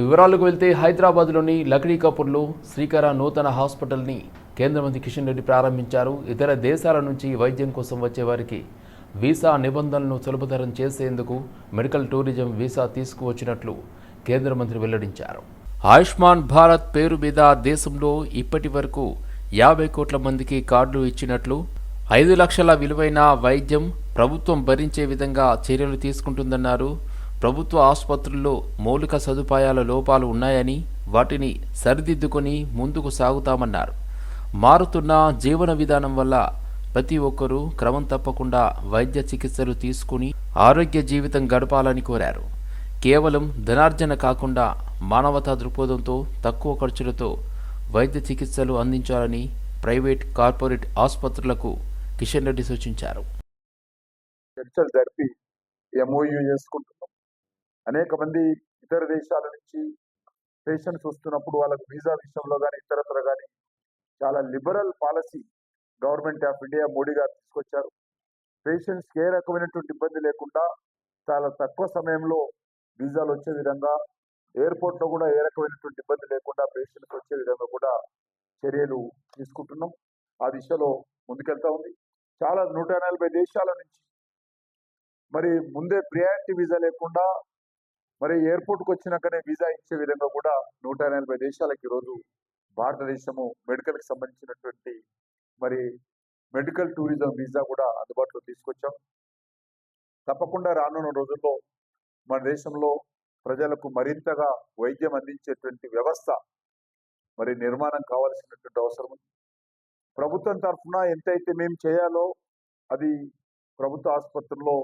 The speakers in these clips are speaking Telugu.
వివరాలకు వెళ్తే హైదరాబాద్లోని లక్డీ కపూర్లో శ్రీకర నూతన హాస్పిటల్ని కేంద్ర మంత్రి కిషన్ రెడ్డి ప్రారంభించారు. ఇతర దేశాల నుంచి వైద్యం కోసం వచ్చే వారికి వీసా నిబంధనలను సులభతరం చేసేందుకు మెడికల్ టూరిజం వీసా తీసుకువచ్చినట్లు కేంద్ర మంత్రి వెల్లడించారు. ఆయుష్మాన్ భారత్ పేరు మీద దేశంలో ఇప్పటి వరకు యాభై కోట్ల మందికి కార్డులు ఇచ్చినట్లు ఐదు లక్షల విలువైన వైద్యం ప్రభుత్వం భరించే విధంగా చర్యలు తీసుకుంటుందన్నారు ప్రభుత్వ ఆసుపత్రుల్లో మౌలిక సదుపాయాల లోపాలు ఉన్నాయని వాటిని సరిదిద్దుకొని ముందుకు సాగుతామన్నారు. మారుతున్న జీవన విధానం వల్ల ప్రతి ఒక్కరూ క్రమం తప్పకుండా వైద్య చికిత్సలు తీసుకుని ఆరోగ్య జీవితం గడపాలని కోరారు. కేవలం ధనార్జన కాకుండా మానవతా దృక్పథంతో తక్కువ ఖర్చులతో వైద్య చికిత్సలు అందించాలని ప్రైవేట్ కార్పొరేట్ ఆసుపత్రులకు కిషన్ రెడ్డి సూచించారు. చర్చలు జరిపి ఎంఓయూ చేసుకుంటూ అనేక మంది ఇతర దేశాల నుంచి పేషెంట్స్ వస్తున్నప్పుడు వాళ్ళకు వీసా విషయంలో కానీ ఇతరత్ర కానీ చాలా liberal policy government of India Modi garu తీసుకొచ్చారు. పేషెంట్స్కి ఏ రకమైనటువంటి ఇబ్బంది లేకుండా చాలా తక్కువ సమయంలో వీసాలు వచ్చే విధంగా ఎయిర్పోర్ట్లో కూడా ఏ రకమైనటువంటి ఇబ్బంది లేకుండా పేషెంట్స్ వచ్చే విధంగా కూడా చర్యలు తీసుకుంటున్నాం. ఆ దిశలో ముందుకెళ్తా ఉంది. చాలా నూట నలభై దేశాల నుంచి మరి ముందే ప్రియారిటీ వీసా లేకుండా మరి ఎయిర్పోర్ట్కి వచ్చినాకనే వీసా ఇచ్చే విధంగా కూడా నూట ఎనభై దేశాలకు ఈరోజు భారతదేశము మెడికల్కి సంబంధించినటువంటి మరి మెడికల్ టూరిజం వీసా కూడా అందుబాటులో తీసుకొచ్చాం. తప్పకుండా రానున్న రోజుల్లో మన దేశంలో ప్రజలకు మరింతగా వైద్యం అందించేటువంటి వ్యవస్థ మరి నిర్మాణం కావాల్సినటువంటి అవసరం ఉంది. ప్రభుత్వం తరఫున ఎంతైతే మేము చేయాలో అది ప్రభుత్వ ఆసుపత్రుల్లో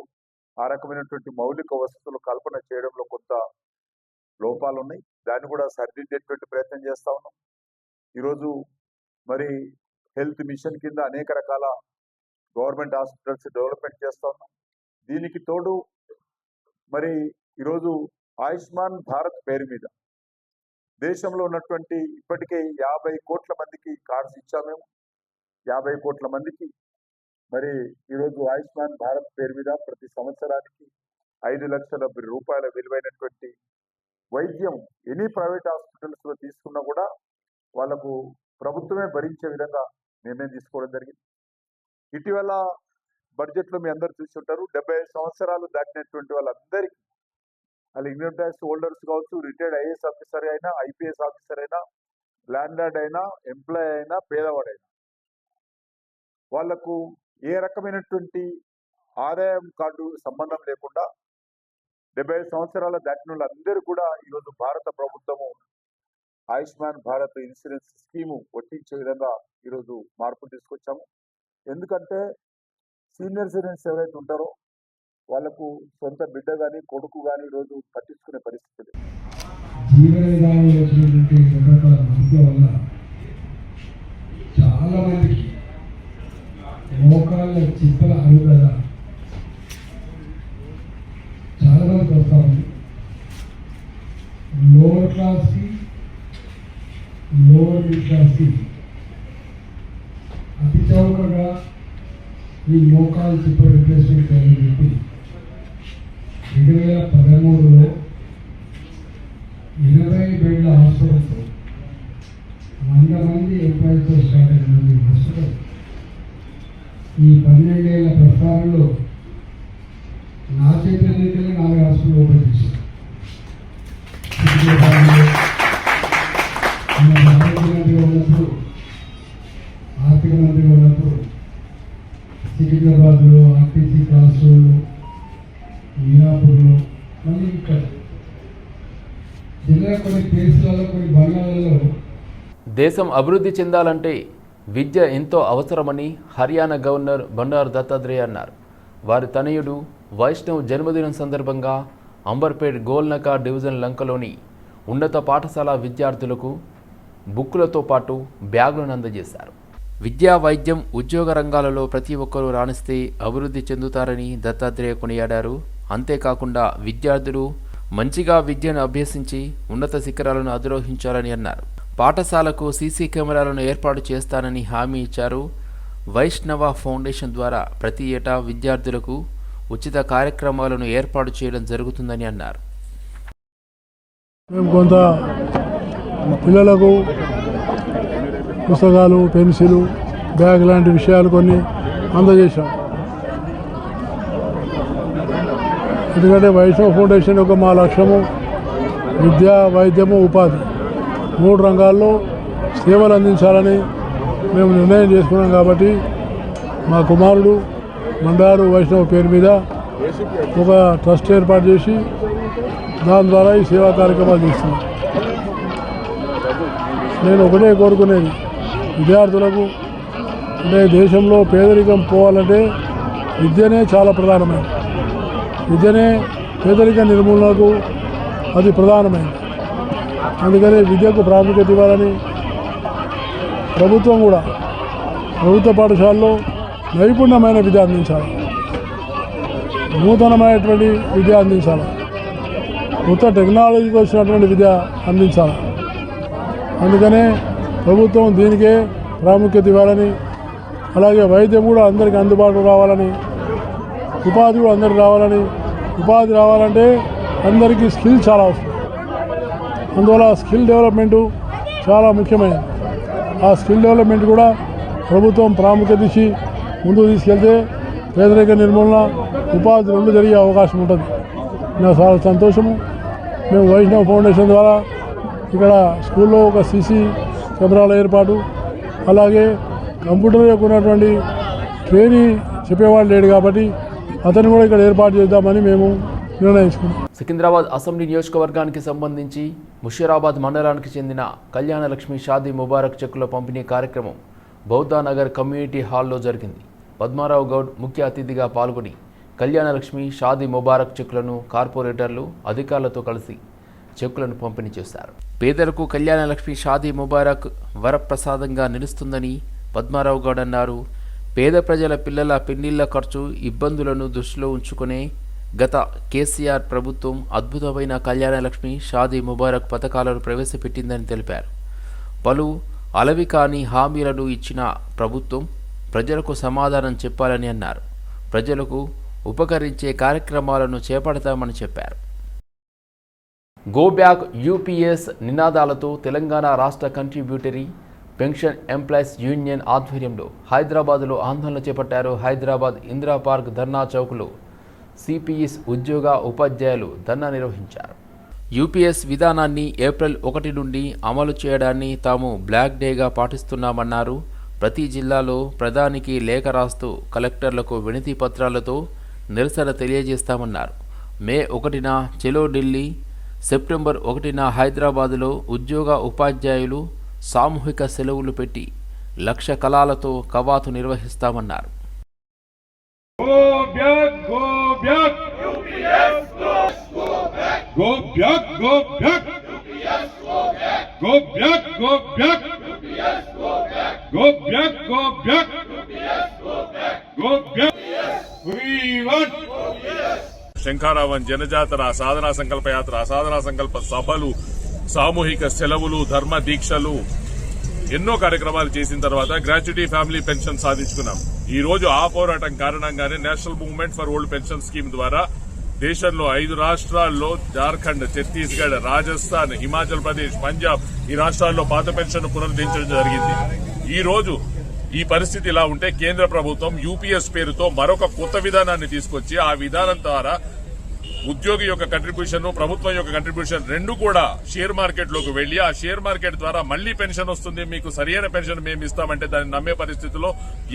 ఆ రకమైనటువంటి మౌలిక వసతులు కల్పన చేయడంలో కొంత లోపాలు ఉన్నాయి దాన్ని కూడా సరిదిద్దేటువంటి ప్రయత్నం చేస్తా ఉన్నాం. ఈరోజు మరి హెల్త్ మిషన్ కింద అనేక రకాల గవర్నమెంట్ హాస్పిటల్స్ డెవలప్మెంట్ చేస్తా ఉన్నాం. దీనికి తోడు మరి ఈరోజు ఆయుష్మాన్ భారత్ పేరు మీద దేశంలో ఉన్నటువంటి ఇప్పటికే యాభై కోట్ల మందికి కార్డ్స్ ఇచ్చాము మేము. యాభై కోట్ల మందికి మరి ఈరోజు ఆయుష్మాన్ భారత్ పేరు మీద ప్రతి సంవత్సరానికి ఐదు లక్షల రూపాయల విలువైనటువంటి వైద్యం ఎనీ ప్రైవేట్ హాస్పిటల్స్లో తీసుకున్నా కూడా వాళ్ళకు ప్రభుత్వమే భరించే విధంగా నిర్ణయం తీసుకోవడం జరిగింది. ఇటీవల బడ్జెట్లో మీ అందరు చూసి ఉంటారు డెబ్బై ఐదు సంవత్సరాలు దాటినటువంటి వాళ్ళందరికీ వాళ్ళు ఇన్కమ్ ట్యాక్స్ హోల్డర్స్ కావచ్చు రిటైర్డ్ ఐఏఎస్ ఆఫీసర్ అయినా ఐపీఎస్ ఆఫీసర్ అయినా ల్యాండ్ అయినా ఎంప్లాయ్ అయినా పేదవాడైనా వాళ్ళకు ఏ రకమైనటువంటి ఆదాయం కార్డు సంబంధం లేకుండా డెబ్బై ఐదు సంవత్సరాల దాటిన వాళ్ళందరూ కూడా ఈరోజు భారత ప్రభుత్వము ఆయుష్మాన్ భారత్ ఇన్సూరెన్స్ స్కీము వర్తించే విధంగా ఈరోజు మార్పులు తీసుకొచ్చాము. ఎందుకంటే సీనియర్ సిటిజన్స్ ఎవరైతే ఉంటారో వాళ్ళకు సొంత బిడ్డ కానీ కొడుకు కానీ ఈరోజు పట్టించుకునే పరిస్థితి చాలా మందికి మోకాళ్ళ చిప్పల అరుగుదల చాలా మందికి వస్తూ ఉంది. లోవర్ క్లాస్కి లోవర్ మిడిల్ క్లాస్కి అతి చౌకగా ఈ మోకాళ్ళ చిప్ప రిప్లేస్మెంట్ అని చెప్పి రెండు వేల పదమూడులో ఇరవై బెడ్ల హాస్పిటల్తో వంద మంది ఎంప్లాయీతో స్టార్ట్ అయినటువంటి హాస్పిటల్ ఈ పన్నెండేళ్ళ ప్రస్థానంలో నా చేతుల దగ్గర నాలుగు హాస్పిటల్ ఓపెన్ చేశాను మంత్రిగా ఉన్నప్పుడు ఆర్థిక మంత్రిగా ఉన్నప్పుడు సికింద్రాబాద్లో ఆర్టీసీ క్లాస్ మీనాపూర్లో మళ్ళీ ఇక్కడ జిల్లా కొన్ని ప్లేసులలో కొన్ని బంగాళాలలో దేశం అభివృద్ధి చెందాలంటే విద్య ఎంతో అవసరమని హర్యానా గవర్నర్ బండారు దత్తాత్రేయ అన్నారు. వారి తనయుడు వైష్ణవ్ జన్మదినం సందర్భంగా అంబర్పేట్ గోల్నకా డివిజన్ లంకలోని ఉన్నత పాఠశాల విద్యార్థులకు బుక్కులతో పాటు బ్యాగులను అందజేశారు. విద్యా వైద్యం ఉద్యోగ రంగాలలో ప్రతి ఒక్కరూ రాణిస్తే అభివృద్ధి చెందుతారని దత్తాత్రేయ కొనియాడారు. అంతేకాకుండా విద్యార్థులు మంచిగా విద్యను అభ్యసించి ఉన్నత శిఖరాలను అధిరోహించాలని అన్నారు. పాఠశాలకు సీసీ కెమెరాలను ఏర్పాటు చేస్తానని హామీ ఇచ్చారు. వైష్ణవ ఫౌండేషన్ ద్వారా ప్రతి ఏటా విద్యార్థులకు ఉచిత కార్యక్రమాలను ఏర్పాటు చేయడం జరుగుతుందని అన్నారు. మేము కొంత పిల్లలకు పుస్తకాలు పెన్సిల్ బ్యాగ్ లాంటి విషయాలు కొన్ని అందజేశాం. ఎందుకంటే వైష్ణవ ఫౌండేషన్ యొక్క మా లక్ష్యము విద్య వైద్యము ఉపాధి. మూడు రంగాల్లో సేవలు అందించాలని మేము నిర్ణయం చేసుకున్నాం కాబట్టి మా కుమారుడు మండారు వైష్ణవ్ పేరు మీద ఒక ట్రస్ట్ ఏర్పాటు చేసి దాని ద్వారా ఈ సేవా కార్యక్రమాలు చేస్తున్నాం. నేను ఒకటే కోరుకునేది విద్యార్థులకు అంటే దేశంలో పేదరికం పోవాలంటే విద్యనే చాలా ప్రధానమైనది. విద్యనే పేదరిక నిర్మూలనకు అది ప్రధానమైనది. అందుకని విద్యకు ప్రాముఖ్యత ఇవ్వాలని ప్రభుత్వం కూడా ప్రభుత్వ పాఠశాలలో నైపుణ్యమైన విద్య అందించాలి. నూతనమైనటువంటి విద్య అందించాలి. కొత్త టెక్నాలజీకి వచ్చినటువంటి విద్య అందించాలి. అందుకనే ప్రభుత్వం దీనికే ప్రాముఖ్యత ఇవ్వాలని అలాగే వైద్యం కూడా అందరికీ అందుబాటులో రావాలని ఉపాధి కూడా అందరికి రావాలని ఉపాధి రావాలంటే అందరికీ స్కిల్ చాలా అవసరం. అందువల్ల స్కిల్ డెవలప్మెంటు చాలా ముఖ్యమైనది. ఆ స్కిల్ డెవలప్మెంట్ కూడా ప్రభుత్వం ప్రాముఖ్యత ఇచ్చి ముందుకు తీసుకెళ్తే పేదరిక నిర్మూలన ఉపాధి రెండు జరిగే అవకాశం ఉంటుంది. నాకు చాలా సంతోషము. మేము వైష్ణవ్ ఫౌండేషన్ ద్వారా ఇక్కడ స్కూల్లో ఒక సీసీ కెమెరాల ఏర్పాటు అలాగే కంప్యూటర్ యొక్క ఉన్నటువంటి ట్రైనింగ్ చెప్పేవాడు లేడు కాబట్టి అతను కూడా ఇక్కడ ఏర్పాటు చేద్దామని మేము నిర్ణయించుకున్నాం. సికింద్రాబాద్ అసెంబ్లీ నియోజకవర్గానికి సంబంధించి ముషీరాబాద్ మండలానికి చెందిన కళ్యాణలక్ష్మి షాదీ ముబారక్ చెక్కుల పంపిణీ కార్యక్రమం బౌద్ధానగర్ కమ్యూనిటీ హాల్లో జరిగింది. పద్మారావు గౌడ్ ముఖ్య అతిథిగా పాల్గొని కళ్యాణలక్ష్మి షాదీ ముబారక్ చెక్కులను కార్పొరేటర్లు అధికారులతో కలిసి చెక్కులను పంపిణీ చేశారు. పేదలకు కళ్యాణలక్ష్మి షాదీ ముబారక్ వరప్రసాదంగా నిలుస్తుందని పద్మారావు గౌడ్ అన్నారు. పేద ప్రజల పిల్లల పెన్నిళ్ళ ఖర్చు ఇబ్బందులను దృష్టిలో ఉంచుకునే గత కేసీఆర్ ప్రభుత్వం అద్భుతమైన కళ్యాణలక్ష్మి షాదీ ముబారక్ పథకాలను ప్రవేశపెట్టిందని తెలిపారు. పలు అలవి కాని హామీలను ఇచ్చిన ప్రభుత్వం ప్రజలకు సమాధానం చెప్పాలని అన్నారు. ప్రజలకు ఉపకరించే కార్యక్రమాలను చేపడతామని చెప్పారు. గోబ్యాక్ యూపీఎస్ నినాదాలతో తెలంగాణ రాష్ట్ర కంట్రిబ్యూటరీ పెన్షన్ ఎంప్లాయీస్ యూనియన్ ఆధ్వర్యంలో హైదరాబాద్లో ఆందోళన చేపట్టారు హైదరాబాద్ ఇందిరా పార్క్ ధర్నా చౌక్లో సిపిఎస్ ఉద్యోగ ఉపాధ్యాయులు ధర్నా నిర్వహించారు. యూపీఎస్ విధానాన్ని ఏప్రిల్ ఒకటి నుండి అమలు చేయడాన్ని తాము బ్లాక్ డేగా పాటిస్తున్నామన్నారు. ప్రతి జిల్లాలో ప్రధానికి లేఖ రాస్తూ కలెక్టర్లకు వినతి పత్రాలతో నిరసన తెలియజేస్తామన్నారు. మే ఒకటిన చెలో ఢిల్లీ సెప్టెంబర్ ఒకటిన హైదరాబాదులో ఉద్యోగ ఉపాధ్యాయులు సామూహిక సెలవులు పెట్టి లక్ష కళాలతో కవాతు నిర్వహిస్తామన్నారు Go back, go back. Go back, go back. Go back, go back. Go back, go back. Go back. We want. శంఖారావం జనజాతర సాధనా సంకల్ప యాత్ర సాధనా సంకల్ప సభలు సామూహిక సెలవులు ధర్మ దీక్షలు ఎన్నో కార్యక్రమాలు చేసిన తర్వాత గ్రాట్యుటీ ఫ్యామిలీ పెన్షన్ సాధించుకున్నాం ఈ రోజు ఆ పోరాటం కారణంగానే national movement for old pension scheme ద్వారా దేశంలో ఐదు రాష్ట్రాల్లో జార్ఖండ్ ఛత్తీస్గఢ్ రాజస్థాన్ హిమాచల్ ప్రదేశ్ పంజాబ్ ఈ రాష్ట్రాల్లో పాత పెన్షన్ పునరుద్ధరించడం జరిగింది. ఈ రోజు ఈ పరిస్థితి ఇలా ఉంటే కేంద్ర ప్రభుత్వం యూపీఎస్ పేరుతో మరొక కొత్త విధానాన్ని తీసుకొచ్చి ఆ విధానం ద్వారా ఉద్యోగి యొక్క కంట్రిబ్యూషన్ ప్రభుత్వం యొక్క కంట్రిబ్యూషన్ రెండు కూడా షేర్ మార్కెట్లోకి వెళ్ళి ఆ షేర్ మార్కెట్ ద్వారా మళ్ళీ పెన్షన్ వస్తుంది మీకు సరైన పెన్షన్ మేము ఇస్తామంటే దాన్ని నమ్మే పరిస్థితిలో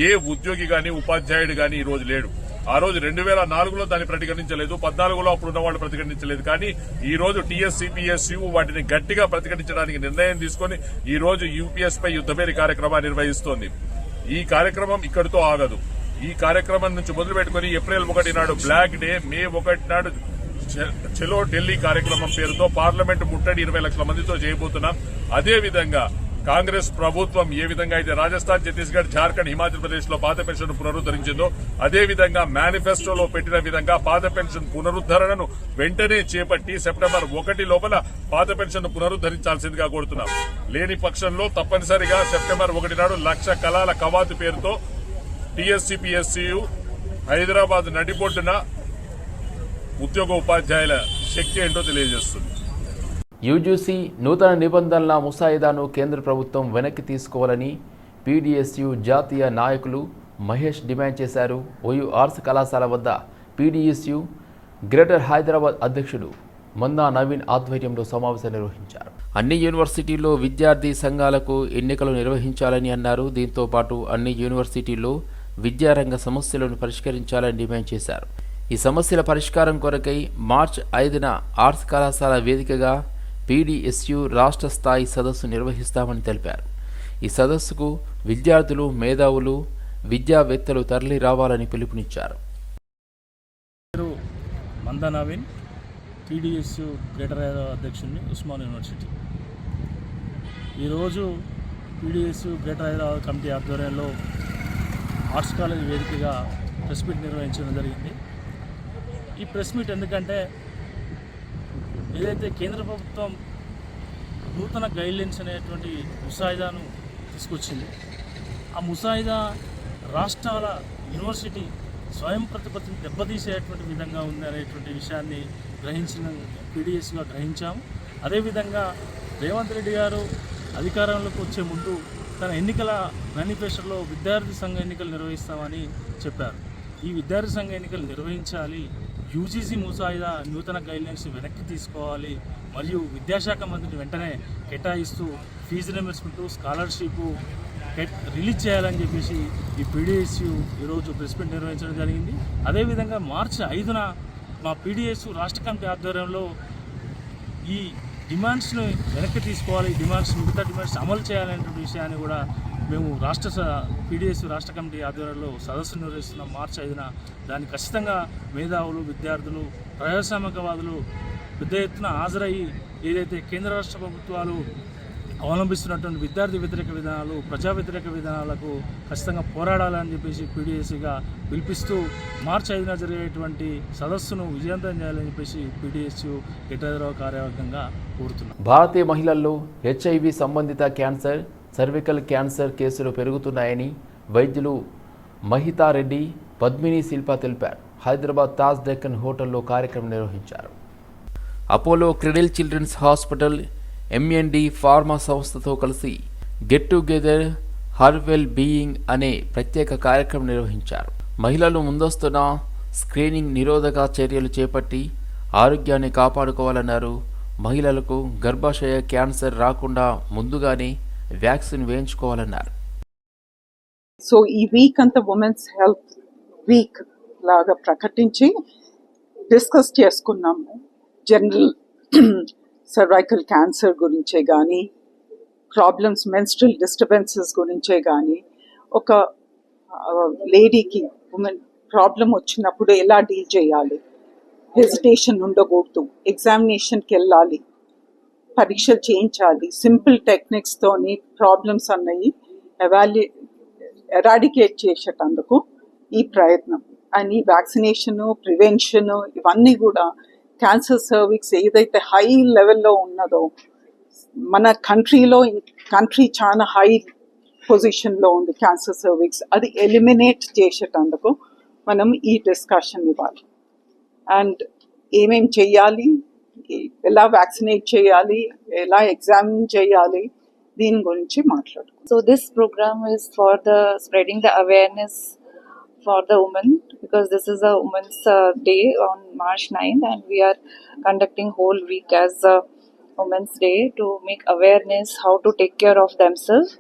ఏ ఉద్యోగి గాని ఉపాధ్యాయుడు గాని ఈ రోజు లేడు. ఆ రోజు రెండు వేల నాలుగులో దాన్ని ప్రతిఘటించలేదు పద్నాలుగులో అప్పుడున్న వాళ్ళు ప్రతిఘటించలేదు. కానీ ఈ రోజు టీఎస్సీపీఎస్యు వాటిని గట్టిగా ప్రతిఘటించడానికి నిర్ణయం తీసుకుని ఈ రోజు యూపీఎస్ పై యుద్దమేరి కార్యక్రమాన్ని నిర్వహిస్తోంది. ఈ కార్యక్రమం ఇక్కడితో ఆగదు. ఈ కార్యక్రమం నుంచి మొదలు పెట్టుకుని ఏప్రిల్ ఒకటి నాడు బ్లాక్ డే మే ఒకటి నాడు చె- చెలో ఢిల్లీ కార్యక్రమం పేరుతో పార్లమెంట్ ముట్టడి ఇరవై లక్షల మందితో చేయబోతున్నాం. అదేవిధంగా కాంగ్రెస్ ప్రభుత్వం ఏ విధంగా అయితే రాజస్థాన్ ఛత్తీస్గఢ్ జార్ఖండ్ హిమాచల్ ప్రదేశ్లో పాత పెన్షన్ పునరుద్ధరించిందో అదే విధంగా మేనిఫెస్టోలో పెట్టిన విధంగా పాత పెన్షన్ పునరుద్ధరణను వెంటనే చేపట్టి సెప్టెంబర్ ఒకటి లోపల పాత పెన్షన్ పునరుద్ధరించాల్సిందిగా కోరుతున్నాం. లేని పక్షంలో తప్పనిసరిగా సెప్టెంబర్ ఒకటి నాడు లక్ష కళాల కవాతు పేరుతో టీఎస్సీపీఎస్సీయు హైదరాబాద్ నడిబొడ్డున ఉద్యోగ ఉపాధ్యాయుల శక్తి ఏంటో తెలియజేస్తుంది. యూజీసీ నూతన నిబంధనల ముసాయిదాను కేంద్ర ప్రభుత్వం వెనక్కి తీసుకోవాలని పీడీఎస్యు జాతీయ నాయకులు మహేష్ డిమాండ్ చేశారు. ఓయూ ఆర్ట్స్ కళాశాల వద్ద పీడీఎస్యు గ్రేటర్ హైదరాబాద్ అధ్యక్షుడు మందా నవీన్ ఆధ్వర్యంలో సమావేశం నిర్వహించారు. అన్ని యూనివర్సిటీల్లో విద్యార్థి సంఘాలకు ఎన్నికలు నిర్వహించాలని అన్నారు. దీంతో పాటు అన్ని యూనివర్సిటీల్లో విద్యారంగ సమస్యలను పరిష్కరించాలని డిమాండ్ చేశారు. ఈ సమస్యల పరిష్కారం కొరకై మార్చ్ ఐదున ఆర్ట్స్ కళాశాల వేదికగా పీడీఎస్యు రాష్ట్ర స్థాయి సదస్సు నిర్వహిస్తామని తెలిపారు. ఈ సదస్సుకు విద్యార్థులు మేధావులు విద్యావేత్తలు తరలి రావాలని పిలుపునిచ్చారు. పేరు మందా నవీన్ పీడిఎస్యు గ్రేటర్ హైదరాబాద్ అధ్యక్షుడిని ఉస్మాన్ యూనివర్సిటీ. ఈరోజు పీడిఎస్యు గ్రేటర్ హైదరాబాద్ కమిటీ ఆధ్వర్యంలో ఆర్ట్స్ కాలేజ్ వేదికగా ప్రెస్ మీట్ నిర్వహించడం జరిగింది. ఈ ప్రెస్ మీట్ ఎందుకంటే ఏదైతే కేంద్ర ప్రభుత్వం నూతన గైడ్లైన్స్ అనేటువంటి ముసాయిదాను తీసుకొచ్చింది ఆ ముసాయిదా రాష్ట్రాల యూనివర్సిటీ స్వయం ప్రతిపత్తిని దెబ్బతీసేటువంటి విధంగా ఉంది అనేటువంటి విషయాన్ని గ్రహించిన పీడిఎస్గా గ్రహించాము అదేవిధంగా రేవంత్ రెడ్డి గారు అధికారంలోకి వచ్చే ముందు తన ఎన్నికల మేనిఫెస్టోలో విద్యార్థి సంఘ ఎన్నికలు నిర్వహిస్తామని చెప్పారు. ఈ విద్యార్థి సంఘ ఎన్నికలు నిర్వహించాలి యూజీసీ ముసాయిదా నూతన గైడ్లైన్స్ వెనక్కి తీసుకోవాలి. మరియు విద్యాశాఖ మంత్రిని వెంటనే కేటాయిస్తూ ఫీజు రియంబర్స్మెంట్ స్కాలర్షిప్ రిలీజ్ చేయాలని చెప్పేసి ఈ పీడిఎస్యు ఈరోజు ప్రెస్ మీట్ నిర్వహించడం జరిగింది. అదేవిధంగా మార్చి ఐదున మా పీడిఎస్ రాష్ట్ర కమిటీ ఆధ్వర్యంలో ఈ డిమాండ్స్ను వెనక్కి తీసుకోవాలి. డిమాండ్స్ మిగతా డిమాండ్స్ అమలు చేయాలనేటువంటి విషయాన్ని కూడా మేము రాష్ట్ర పీడిఎస్ రాష్ట్ర కమిటీ ఆధ్వర్యంలో సదస్సు నిర్వహిస్తున్న. మార్చి ఐదున దాన్ని ఖచ్చితంగా మేధావులు విద్యార్థులు ప్రజాస్వామికవాదులు పెద్ద ఎత్తున హాజరయ్యి ఏదైతే కేంద్ర రాష్ట్ర ప్రభుత్వాలు అవలంబిస్తున్నటువంటి విద్యార్థి వ్యతిరేక విధానాలు ప్రజా వ్యతిరేక విధానాలకు ఖచ్చితంగా పోరాడాలని చెప్పేసి పీడిఎస్సీగా పిలిపిస్తూ మార్చి ఐదున జరిగేటువంటి సదస్సును విజయవంతం చేయాలని చెప్పేసి పీడిఎస్యు గిట్టహైదరాబాద్ కార్యవర్గంగా కోరుతున్నాం. భారతీయ మహిళల్లో హెచ్ఐవి సంబంధిత క్యాన్సర్ సర్వికల్ క్యాన్సర్ కేసులు పెరుగుతున్నాయని వైద్యులు మహితారెడ్డి పద్మిని శిల్ప తెలిపారు. హైదరాబాద్ తాజ్ దక్కన్ హోటల్లో కార్యక్రమం నిర్వహించారు. Apollo Cradle children's hospital MND pharma సంస్థతో కలిసి గెట్ టుగెదర్ హర్వెల్ బీయింగ్ అనే ప్రత్యేక కార్యక్రమం నిర్వహించారు. మహిళలు ముందస్తున్న స్క్రీనింగ్ నిరోధక చర్యలు చేపట్టి ఆరోగ్యాన్ని కాపాడుకోవాలన్నారు. మహిళలకు గర్భాశయ క్యాన్సర్ రాకుండా ముందుగానే వ్యాక్సిన్ వేయించుకోవాలన్నారు. సో ఈ వీక్ అంతా ఉమెన్స్ హెల్త్ వీక్ లాగా ప్రకటించి డిస్కస్ చేసుకున్నాము. జనరల్ సర్వైకల్ క్యాన్సర్ గురించే కానీ ప్రాబ్లమ్స్ మెన్స్ట్రల్ డిస్టర్బెన్సెస్ గురించే కానీ ఒక లేడీకి ఉమెన్ ప్రాబ్లం వచ్చినప్పుడు ఎలా డీల్ చేయాలి? హెసిటేషన్ ఉండకూడదు. ఎగ్జామినేషన్కి వెళ్ళాలి. పరీక్షలు చేయించాలి. సింపుల్ టెక్నిక్స్తోని ప్రాబ్లమ్స్ అన్నవి ఎవాల్యూ ఎరాడికేట్ చేసేటందుకు ఈ ప్రయత్నం. అండ్ ఈ వ్యాక్సినేషన్ ప్రివెన్షన్ ఇవన్నీ కూడా క్యాన్సర్ సర్వీక్స్ ఏదైతే హై లెవెల్లో ఉన్నదో మన కంట్రీలో కంట్రీ చాలా హై పొజిషన్లో ఉంది క్యాన్సర్ సర్వీక్స్ అది ఎలిమినేట్ చేసేటందుకు మనం ఈ డిస్కషన్ ఇవ్వాలి. అండ్ ఏమేం చేయాలి? ఎలా వ్యాక్సినేట్ చేయాలి ఎలా ఎగ్జామిన్ చేయాలి దీని గురించి మాట్లాడుకుందాం So this program is for the spreading the awareness for the women because this is a women's uh, day on March 9th and we are conducting whole week as a women's day to make awareness how to take care of themselves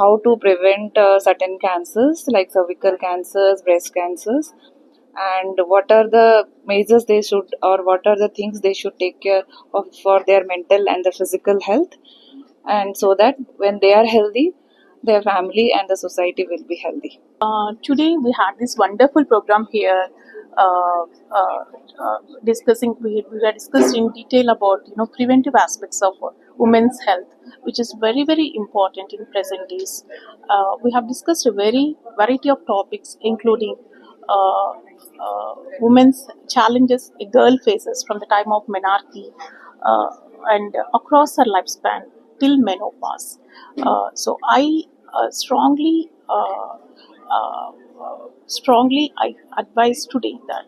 how to prevent uh, certain cancers like cervical cancers breast cancers and what are the measures they should or what are the things they should take care of for their mental and the physical health? And so that when they are healthy their family and the society will be healthy. Uh, today we had this wonderful program here uh, uh, uh, discussing we, we had discussed in detail about you know preventive aspects of women's health which is very very important in present days. Uh, we have discussed a very variety of topics including uh, women's challenges a girl faces from the time of menarche uh, and across her lifespan till menopause uh, so i uh, strongly uh, uh, uh, strongly I advise today that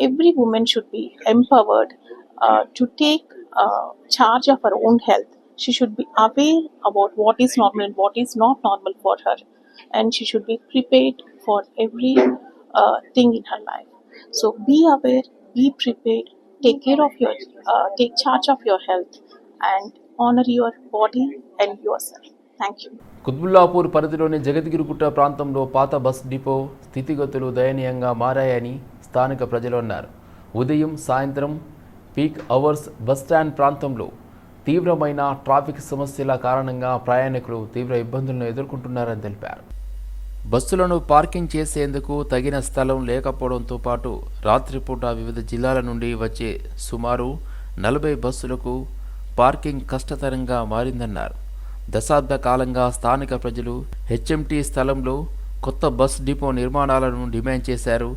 every woman should be empowered uh, to take uh, charge of her own health. She should be aware about what is normal and what is not normal for her, and she should be prepared for every uh, thing in her life. So be aware, be prepared, take care of your, uh, take charge of your health, and honor your body and yourself. Thank you. Quthbullapur పరిధిలోని జగద్గిరిగుట్ట ప్రాంతంలో పాత బస్ డిపో స్థితిగతులు దయనీయంగా మారాయని స్థానిక ప్రజలు అన్నారు ఉదయం సాయంత్రం పీక్ అవర్స్ బస్ స్టాండ్ ప్రాంతంలో తీవ్రమైన ట్రాఫిక్ సమస్యల కారణంగా ప్రయాణికులు తీవ్ర ఇబ్బందులను ఎదుర్కొంటున్నారని తెలిపారు బస్సులను పార్కింగ్ చేసేందుకు తగిన స్థలం లేకపోవడంతో పాటు రాత్రిపూట వివిధ జిల్లాల నుండి వచ్చే సుమారు నలభై బస్సులకు పార్కింగ్ కష్టతరంగా మారిందన్నారు. దశాబ్ద కాలంగా స్థానిక ప్రజలు హెచ్ఎంటీ స్థలంలో కొత్త బస్ డిపో నిర్మాణాలను డిమాండ్ చేశారు.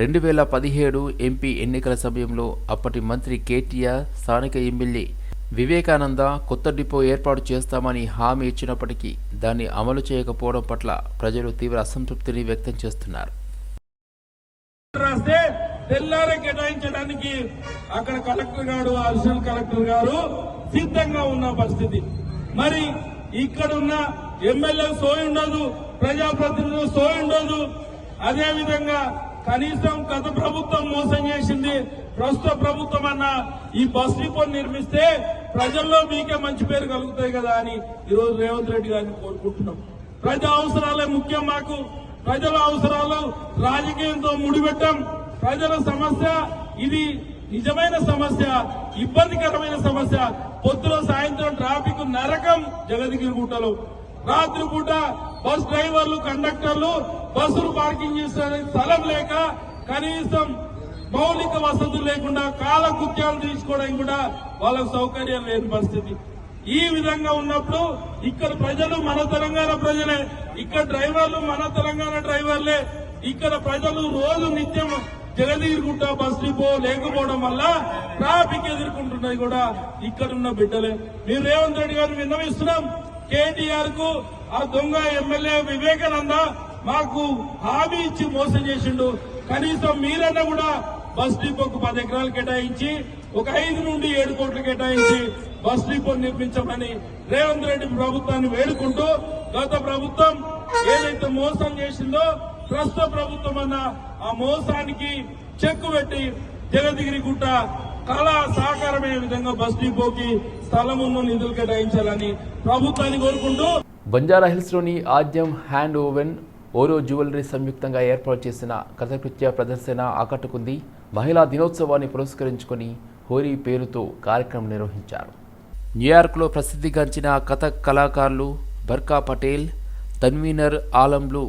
రెండు వేల పదిహేడు ఎంపీ ఎన్నికల సమయంలో అప్పటి మంత్రి కేటీఆర్ స్థానిక ఎమ్మెల్యే వివేకానంద కొత్త డిపో ఏర్పాటు చేస్తామని హామీ ఇచ్చినప్పటికీ దాన్ని అమలు చేయకపోవడం పట్ల ప్రజలు తీవ్ర అసంతృప్తిని వ్యక్తం చేస్తున్నారు. రాస్తే తెల్లారి కేటాయించడానికి అక్కడ కలెక్టర్ గారు అడిషనల్ కలెక్టర్ గారు సిద్ధంగా ఉన్న పరిస్థితి. మరి ఇక్కడ ఉన్న ఎమ్మెల్యే సోయి ఉండదు ప్రజాప్రతినిధులు సోయి ఉండదు. అదే విధంగా కనీసం గత ప్రభుత్వం మోసం చేసింది ప్రస్తుత ప్రభుత్వం అన్న ఈ బస్ డిపో నిర్మిస్తే ప్రజల్లో మీకే మంచి పేరు కలుగుతాయి కదా అని ఈరోజు రేవంత్ రెడ్డి గారిని కోరుకుంటున్నాం. ప్రజా అవసరాలే ముఖ్యం మాకు. ప్రజల అవసరాలు రాజకీయంతో ముడిపెట్టాం. ప్రజల సమస్య ఇది నిజమైన సమస్య ఇబ్బందికరమైన సమస్య. పొద్దున సాయంత్రం ట్రాఫిక్ నరకం జగద్గిరిగుట్టలో. రాత్రి పూట బస్ డ్రైవర్లు కండక్టర్లు బస్సులు పార్కింగ్ చేసే స్థలం లేక కనీసం మౌలిక వసతులు లేకుండా కాలకృత్యాలు తీసుకోవడానికి కూడా వాళ్ళకు సౌకర్యం లేని పరిస్థితి. ఈ విధంగా ఉన్నప్పుడు ఇక్కడ ప్రజలు మన తెలంగాణ ప్రజలే ఇక్కడ డ్రైవర్లు మన తెలంగాణ డ్రైవర్లే ఇక్కడ ప్రజలు రోజు నిత్యం జగదీరుగుట్ట బస్ డిపో లేకపోవడం వల్ల ట్రాఫిక్ ఎదుర్కొంటున్నది కూడా ఇక్కడ ఉన్న బిడ్డలే. మీరు రేవంత్ రెడ్డి గారు విన్నవిస్తున్నాం. కేటీఆర్కు ఆ దొంగ ఎమ్మెల్యే వివేకానంద మాకు హామీ ఇచ్చి మోసం చేసిండు. కనీసం మీరన్నా కూడా బస్ డిపోకు పది ఎకరాలు కేటాయించి ఒక ఐదు నుండి ఏడు కోట్లు కేటాయించి బస్ డిపో నిర్మించమని రేవంత్ రెడ్డి ప్రభుత్వాన్ని వేడుకుంటూ గత ప్రభుత్వం ఏదైతే మోసం చేసిందో ప్రస్తుత ప్రభుత్వం అన్న ఆ మోసానికి చెక్కు పెట్టి జగదిగిరి గుట్ట కళా సహకారమైన విధంగా బస్ డిపోకి స్థలమును నిధులు కేటాయించాలని ప్రభుత్వాన్ని కోరుకుంటూ Banjara హిల్స్లోని Aadyam hand woven Oro jewellery సంయుక్తంగా ఏర్పాటు చేసిన కథకృత్య ప్రదర్శన ఆకట్టుకుంది. మహిళా దినోత్సవాన్ని పురస్కరించుకొని హోలీ పేరుతో కార్యక్రమం నిర్వహించారు. న్యూయార్క్లో ప్రసిద్ధిగాంచిన కథక్ కళాకారులు బర్కా పటేల్ తన్వీనర్ ఆలంలు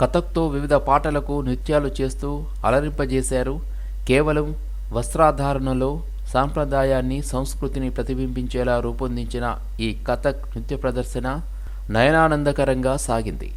కథక్తో వివిధ పాటలకు నృత్యాలు చేస్తూ అలరింపజేశారు. కేవలం వస్త్రాధారణలో సాంప్రదాయాన్ని సంస్కృతిని ప్రతిబింబించేలా రూపొందించిన ఈ కథక్ నృత్య ప్రదర్శన నయనానందకరంగా సాగింది.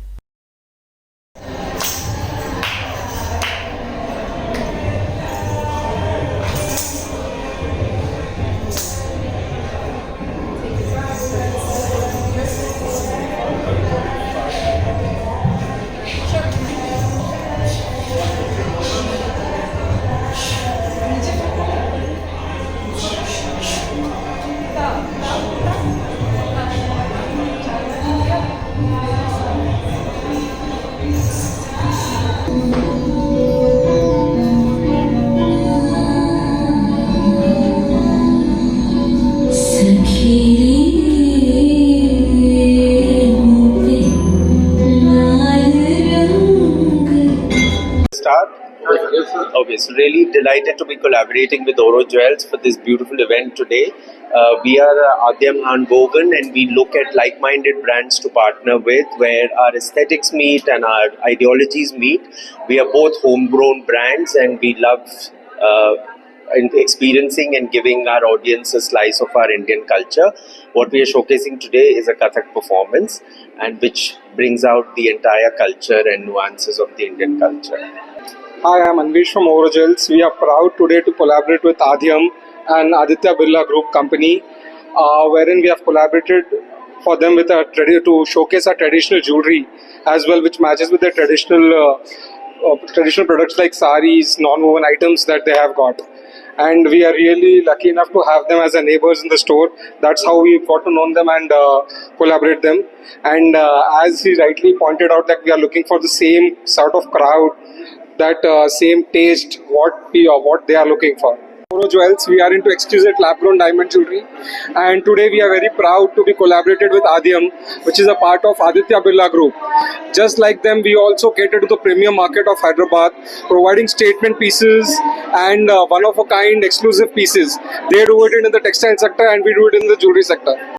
So really delighted to be collaborating with Oro Jewels for this beautiful event today. Uh, we are uh, Adyam Handbogen and we look at like minded brands to partner with where our aesthetics meet and our ideologies meet. We are both homegrown brands and we love uh, experiencing and giving our audience a slice of our Indian culture. What we are showcasing today is a Kathak performance and which brings out the entire culture and nuances of the Indian culture. Hi, I'm Anvesh from Orogels. We are proud today to collaborate with Adhyam and Aditya Birla Group Company, uh, wherein we have collaborated for them with tradi- to showcase our traditional jewelry as well, which matches with their traditional uh, uh, traditional products like saris, non-woven items that they have got. and we are really lucky enough to have them as our neighbors in the store. That's how we got to know them and uh, collaborate them. And uh, as he rightly pointed out, that we are looking for the same sort of crowd, that uh, same taste, what we or what they are looking for. Oro Jewels, we are into exquisite lab-grown diamond jewelry, and today we are very proud to be collaborated with Adiyam, which is a part of Aditya Birla Group. Just like them, we also cater to the premium market of Hyderabad, providing statement pieces and uh, one-of-a-kind exclusive pieces. They do it in the textile sector, and we do it in the jewelry sector.